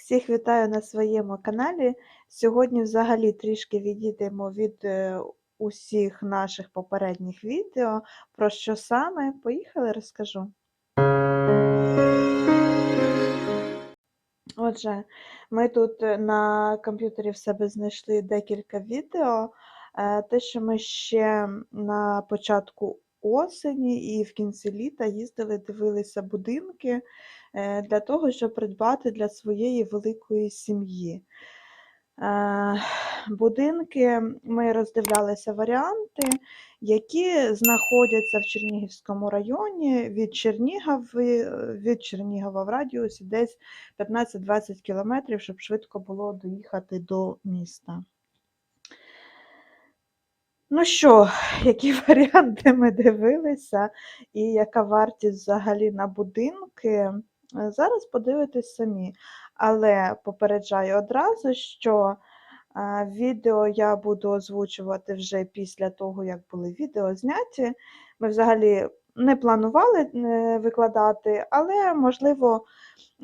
Всіх вітаю на своєму каналі. Сьогодні взагалі трішки відійдемо від е, усіх наших попередніх відео. Про що саме? Поїхали, розкажу. Отже, ми тут е, на комп'ютері в себе знайшли декілька відео. Е, Те, що ми ще на початку осені і в кінці літа їздили, дивилися будинки для того, щоб придбати для своєї великої сім'ї. Е, Будинки ми роздивлялися варіанти, які знаходяться в Чернігівському районі від Чернігови, від Чернігова в радіусі десь 15-20 кілометрів, щоб швидко було доїхати до міста. Ну що, які варіанти ми дивилися, і яка вартість взагалі на будинки? Зараз подивитесь самі. Але попереджаю одразу, що відео я буду озвучувати вже після того, як були відео зняті. Ми взагалі не планували е, викладати, але можливо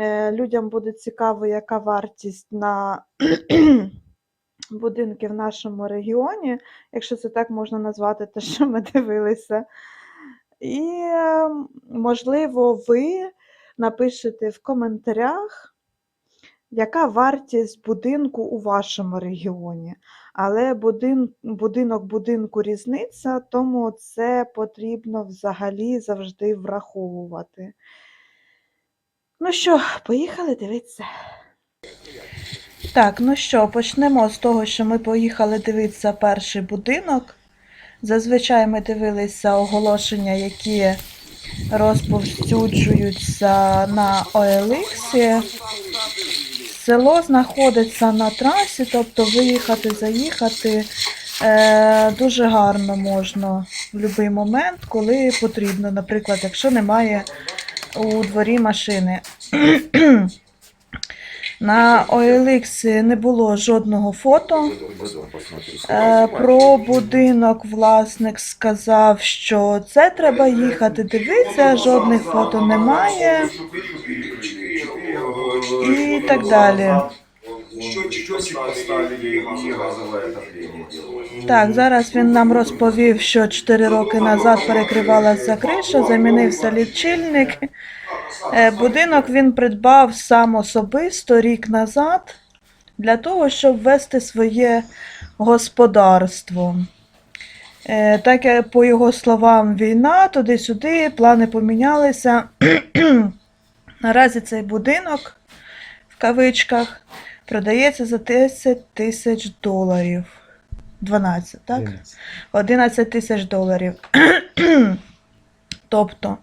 е, людям буде цікаво, яка вартість на будинки в нашому регіоні, якщо це так можна назвати, те, що ми дивилися. І, е, можливо, ви напишете в коментарях, яка вартість будинку у вашому регіоні. Але будин, будинок будинку різниця, тому це потрібно взагалі завжди враховувати. Ну що, поїхали дивитися. Так, ну що, почнемо з того, що ми поїхали дивитися перший будинок. Зазвичай ми дивилися оголошення, які розповсюджуються на OLX. Село знаходиться на трасі, тобто виїхати, заїхати е, дуже гарно можна в будь-який момент, коли потрібно. Наприклад, якщо немає у дворі машини. На OLX не було жодного фото. Е, Про будинок власник сказав, що це треба їхати дивитися, жодних фото немає і так далі. Так, зараз він нам розповів, що 4 роки назад перекривалася криша, замінився лічильник. Е, Будинок він придбав сам особисто рік назад для того, щоб вести своє господарство. Е, Так як по його словам, війна, туди-сюди, плани помінялися. Наразі цей будинок в кавичках продається за 10 тисяч доларів. 12, так? 11 тисяч доларів. тобто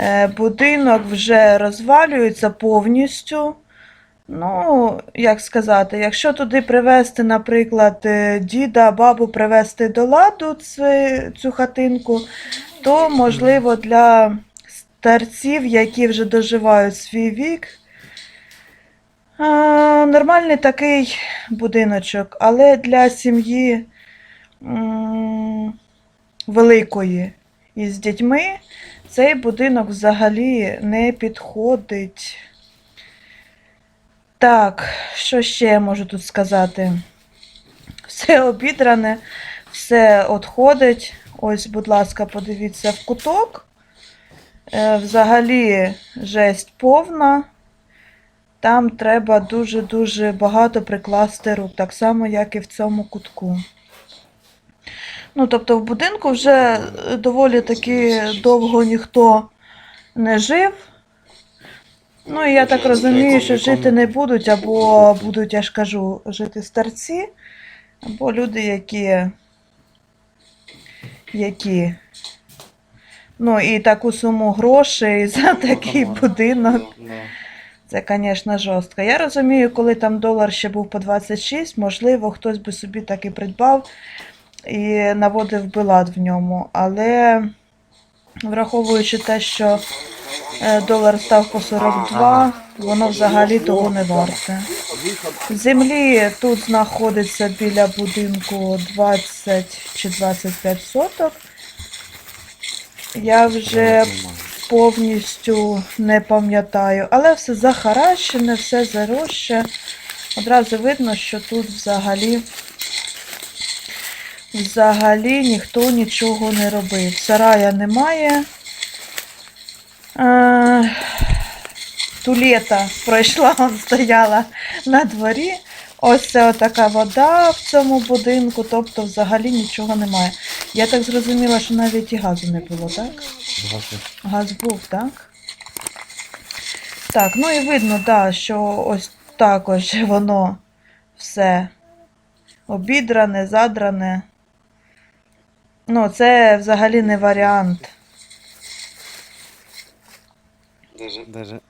е, будинок вже розвалюється повністю. Ну, як сказати, якщо туди привезти, наприклад, е, діда, бабу привезти до ладу цю, цю хатинку, то можливо для старців, які вже доживають свій вік. Нормальний такий будиночок, але для сім'ї великої із дітьми цей будинок взагалі не підходить. Так, що ще я можу тут сказати? Все обідране, все відходить. Ось, будь ласка, подивіться в куток. Е, Взагалі жесть повна. Там треба дуже-дуже багато прикласти рук, так само, як і в цьому кутку. Ну, тобто, в будинку вже е, доволі таки довго ніхто не жив. Ну, і я так розумію, що жити не будуть, або будуть, я ж кажу, жити старці, або люди, які. які. Ну, і таку суму грошей за такий будинок. Це, звісно, жорстко. Я розумію, коли там долар ще був по 26, можливо, хтось би собі так і придбав і наводив би лад в ньому. Але враховуючи те, що е, долар став по 42, воно взагалі того не варте. Землі тут знаходиться біля будинку 20 чи 25 соток. Я вже повністю не пам'ятаю, але все захаращене, все зароще. Одразу видно, що тут взагалі, взагалі ніхто нічого не робив. Сарая немає. Е, Тулета пройшла, он стояла на дворі. Ось це отака вода в цьому будинку, тобто взагалі нічого немає. Я так зрозуміла, що навіть і газу не було, так? Газ був, так? Так, ну і видно, да, що ось також воно все обідране, задране. Ну, це взагалі не варіант. Даже Даже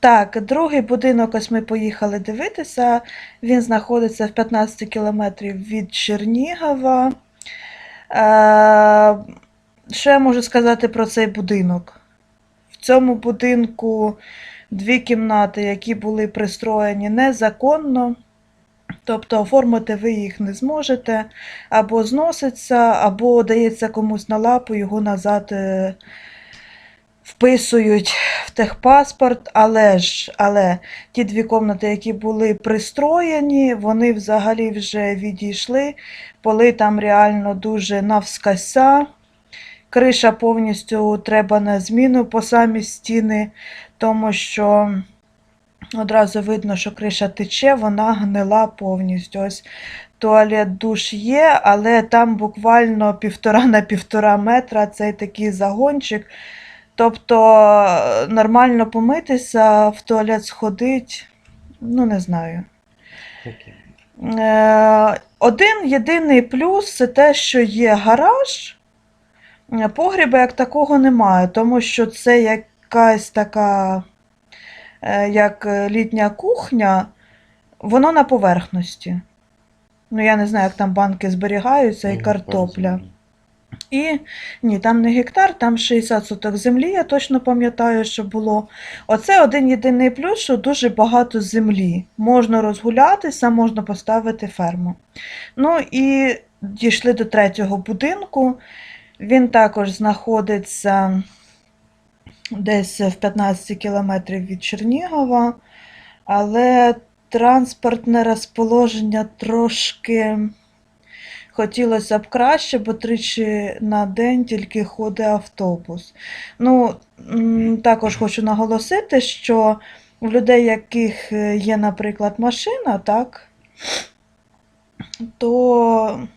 Так, другий будинок, ось ми поїхали дивитися. Він знаходиться в 15 кілометрів від Чернігова. Е, що я можу сказати про цей будинок? В цьому будинку дві кімнати, які були пристроєні незаконно. Тобто оформити ви їх не зможете, або зноситься, або дається комусь на лапу, його назад е, вписують в техпаспорт, але ж але ті дві комнати, які були пристроєні, вони взагалі вже відійшли. Поли там реально дуже навскося. Криша повністю треба на зміну по самі стіни, тому що одразу видно, що криша тече, вона гнила повністю. Ось туалет душ є, але там буквально півтора на півтора метра цей такий загончик. Тобто е, нормально помитися, в туалет сходить, ну не знаю. такі. Е, Один єдиний плюс це те, що є гараж. Е, Погріба як такого немає, тому що це якась така, як е, літня кухня, воно на поверхності. Ну, я не знаю, як там банки зберігаються і Ну, картопля. І ні, там не гектар, там 60 соток землі, я точно пам'ятаю, що було. Оце один єдиний плюс, що дуже багато землі. Можна розгулятися, можна поставити ферму. Ну і дійшли до третього будинку. Він також знаходиться десь в 15 кілометрів від Чернігова, але транспортне розположення трошки. Хотілося б краще, бо тричі на день тільки ходить автобус. Ну, також хочу наголосити, що в людей, яких є, наприклад, машина, так, то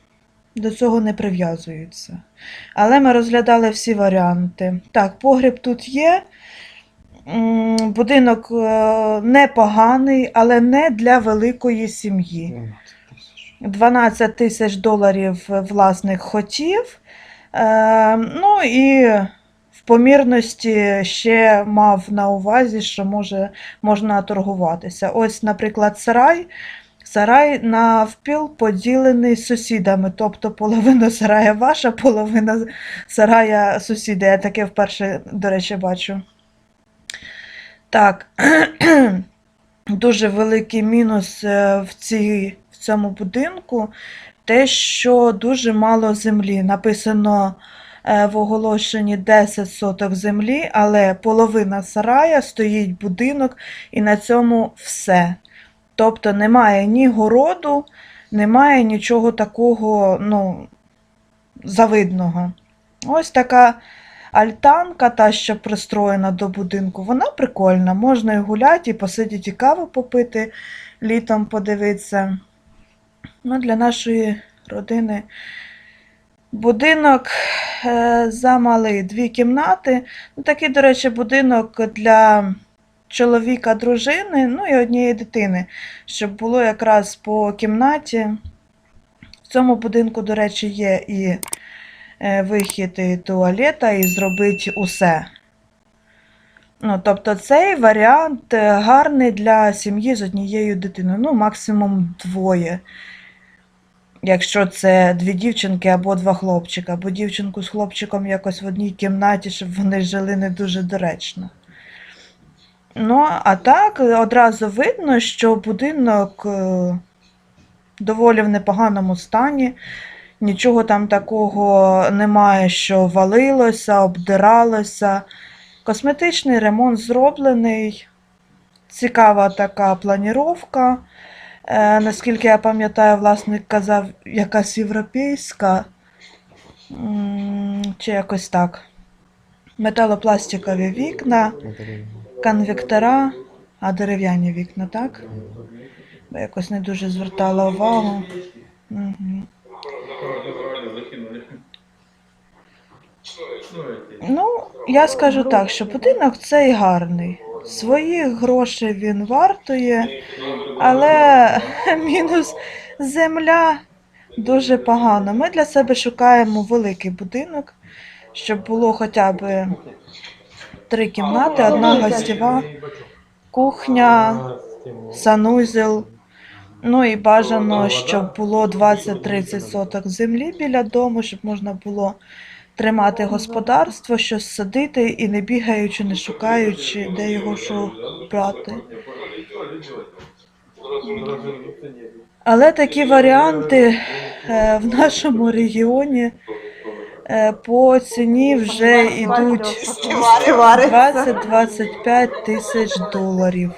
до цього не прив'язуються. Але ми розглядали всі варіанти. Так, погріб тут є. Будинок е, непоганий, але не для великої сім'ї. 12 тисяч. доларів власник хотів. Е, ну і в помірності ще мав на увазі, що може, можна торгуватися. Ось, наприклад, сарай. Сарай навпіл поділений сусідами, тобто половина сарая ваша, половина сарая сусіда. Я таке вперше, до речі, бачу. Так, дуже великий мінус е, в, цій, в цьому будинку те, що дуже мало землі. Написано е, в оголошенні 10 соток землі, але половина сарая стоїть будинок, і на цьому все. Тобто немає ні городу, немає нічого такого ну, завидного. Ось така альтанка, та, що пристроєна до будинку, вона прикольна. Можна і гуляти, і посидіти, і каву попити, літом подивитися. Ну, для нашої родини будинок е, замалий, дві кімнати. Ну, такий, до речі, будинок для чоловіка, дружини, ну і однієї дитини, щоб було якраз по кімнаті. В цьому будинку, до речі, є і е, вихід і туалета, і зробити усе. Ну, тобто цей варіант е, гарний для сім'ї з однією дитиною, ну, максимум двоє. Якщо це дві дівчинки або два хлопчика, бо дівчинку з хлопчиком якось в одній кімнаті, щоб вони жили не дуже доречно. Ну, а так одразу видно, що будинок е, доволі в непоганому стані. Нічого там такого немає, що валилося, обдиралося. Косметичний ремонт зроблений. Цікава така планіровка. Е, наскільки я пам'ятаю, власник казав, якась європейська. Чи якось так. Металопластикові вікна, конвектора, а дерев'яні вікна, так? Бо якось не дуже звертала увагу. Ну, я скажу так, що будинок цей гарний. Своїх грошей він вартує, але мінус земля дуже погано. Ми для себе шукаємо великий будинок, щоб було хоча б три кімнати, одна гостєва, кухня, санузел. Ну і бажано, щоб було 20-30 соток землі біля дому, щоб можна було тримати господарство, щось садити і не бігаючи, не шукаючи, де його що брати. Але такі варіанти е, в нашому регіоні по ціні вже йдуть 20-25 тисяч доларів.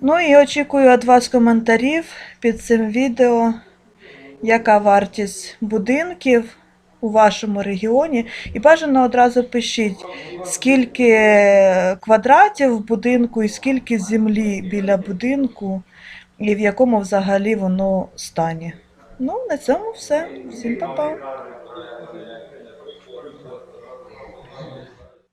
Ну і очікую від вас коментарів під цим відео, яка вартість будинків у вашому регіоні. І бажано одразу пишіть, скільки квадратів в будинку і скільки землі біля будинку, і в якому взагалі воно стані. Ну, на цьому все. Всім па-па.